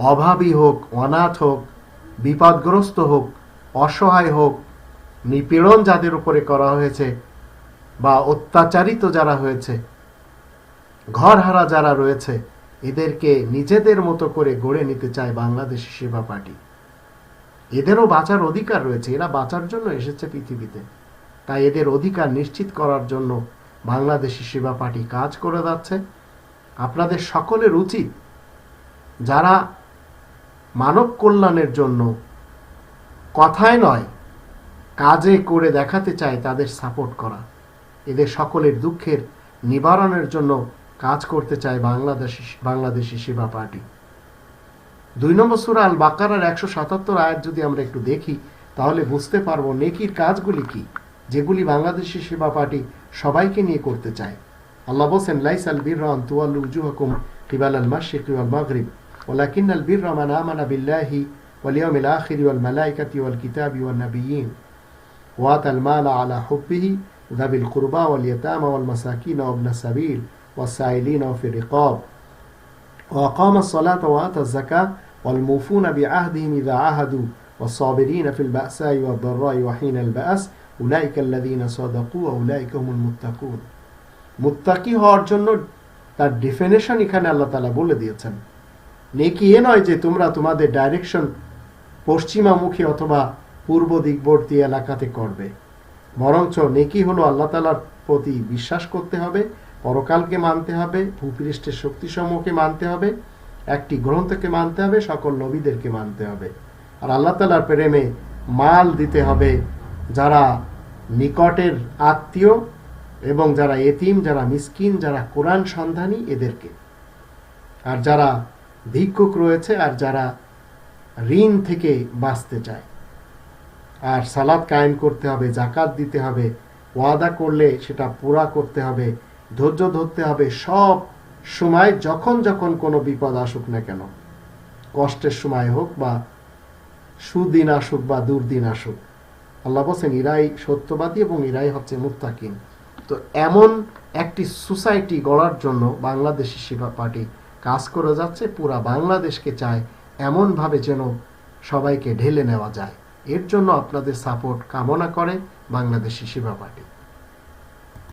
অভাবী হোক, অনাথ হোক, বিপদগ্রস্ত হোক, অসহায় হোক, নিপীড়ন যাদের উপরে করা হয়েছে বা অত্যাচারিত যারা হয়েছে, ঘরহারা যারা রয়েছে, এদেরকে নিজেদের মতো করে গড়ে নিতে চায় বাংলাদেশি সেবা পার্টি। এদেরও বাঁচার অধিকার রয়েছে, এরা বাঁচার জন্য এসেছে পৃথিবীতে। তাই এদের অধিকার নিশ্চিত করার জন্য বাংলাদেশি সেবা পার্টি কাজ করে যাচ্ছে। আপনাদের সকলের উচিত যারা মানব কল্যাণের জন্য কথায় নয়, কাজে করে দেখাতে চায় তাদের সাপোর্ট করা। এদের সকলের দুঃখের নিবারণের জন্য কাজ করতে চায় বাংলাদেশি বাংলাদেশি সেবা পার্টি। দুই নম্বর সুরা আল বাকারার একশো সাতাত্তর আয়াত যদি আমরা একটু দেখি, তাহলে বুঝতে পারব নেকির কাজগুলি কি, যেগুলি বাংলাদেশি সেবা পার্টি সবাইকে নিয়ে করতে চায়। আল্লাহ বলছেন লাইস আল বীর রহন তুয়াল্লু উজুহকুম কিবাল আল ওয়াল মাগরিব। ولكن البر من آمن بالله واليوم الآخر والملائكة والكتاب والنبيين وآتى المال على حبه ذوي القربى واليتامى والمساكين وابن السبيل والسائلين وفي الرقاب وأقام الصلاة وآتى الزكاة والموفون بعهدهم إذا عاهدوا والصابرين في البأساء والضراء وحين البأس أولئك الذين صدقوا وأولئك هم المتقون মুত্তাকি হওয়ার জন্য তার ডেফিনেশন এখানে আল্লাহ তালা বলে দিয়েছেন নেকি এ নয় যে তোমরা তোমাদের ডাইরেকশন পশ্চিমামুখী অথবা পূর্ব দিকবর্তী এলাকাতে করবে। বরঞ্চ নেকি হলো আল্লাহ তালার প্রতি বিশ্বাস করতে হবে, পরকালকে মানতে হবে, ভূপৃষ্ঠের শক্তিসমূহকে মানতে হবে, একটি গ্রন্থকে মানতে হবে, সকল নবীদেরকে মানতে হবে। আর আল্লাহ তালার প্রেমে মাল দিতে হবে যারা নিকটের আত্মীয় এবং যারা এতিম, যারা মিসকিন, যারা কোরআন সন্ধানী এদেরকে। আর যারা ভিক্ষুক রয়েছে আর যারা ঋণ থেকে বাঁচতে চায়। আর সালাদ কায়েম করতে হবে জাকাত দিতে হবে, ওয়াদা করলে সেটা পুরা করতে হবে, ধৈর্য ধরতে হবে সব সময়, যখন যখন কোনো বিপদ আসুক না কেন। কষ্টের সময় হোক বা সুদিন আসুক বা দুর্দিন আসুক। আল্লাহ বলছেন, ইরাই সত্যবাদী এবং ইরাই হচ্ছে মুত্তাকিন। তো এমন একটি সোসাইটি গড়ার জন্য বাংলাদেশি সেবা পার্টি কাজ করে যাচ্ছে, পুরা বাংলাদেশকে চায় এমনভাবে যেন সবাইকে ঢেলে নেওয়া যায়। এর জন্য আপনাদের সাপোর্ট কামনা করে বাংলাদেশি সেবা পার্টি।